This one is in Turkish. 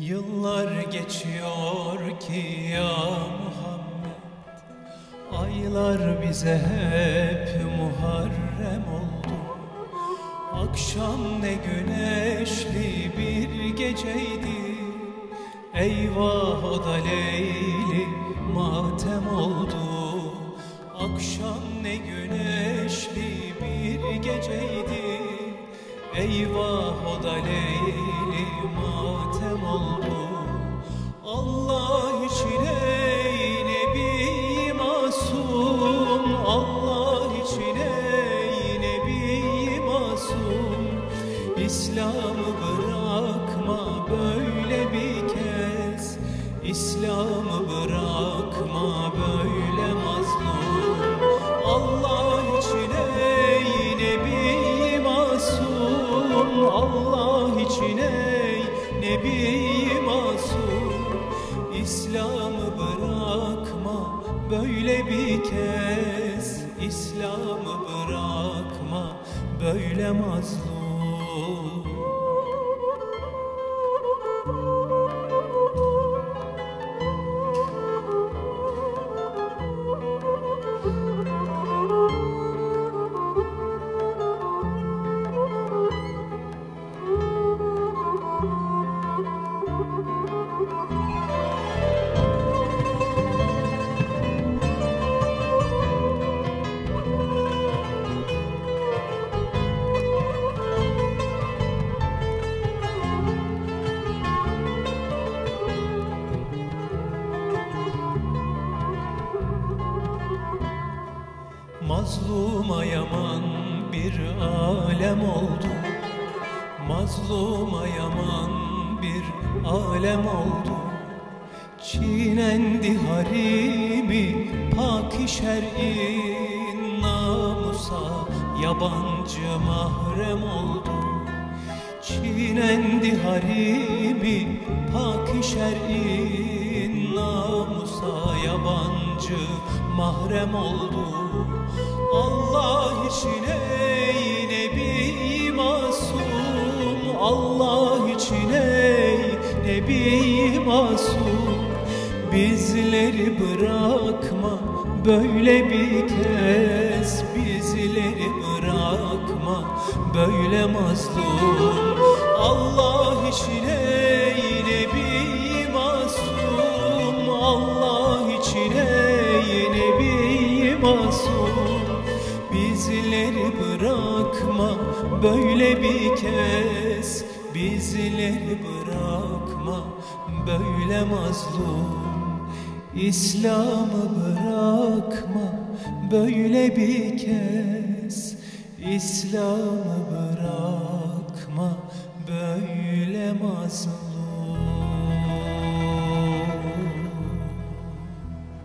Yıllar geçiyor ki ya Muhammed. Aylar bize hep Muharrem oldu. Akşam ne güneşli bir geceydi. Eyvah o da leyli matem oldu. Akşam ne güneşli Eyvah o da leyli matem oldu Nebi masum İslam'ı bırakma. Böyle bir kez İslam'ı bırakma. Böyle mazlum Mazluma yaman bir alem oldu Mazluma yaman bir alem oldu Çiğnendi harimi pak şer'in namusa Yabancı mahrem oldu Çiğnendi harimi pak şer'in mahrem oldu. Allah için ey Nebi masum. Allah için ey Nebi masum. Bizleri bırakma böyle bir kez Bizleri bırakma böyle mazlum masum Bizleri bırakma böyle bir kez Bizleri bırakma böyle mazlum. İslam'ı bırakma böyle bir kez İslam'ı bırakma böyle mazlum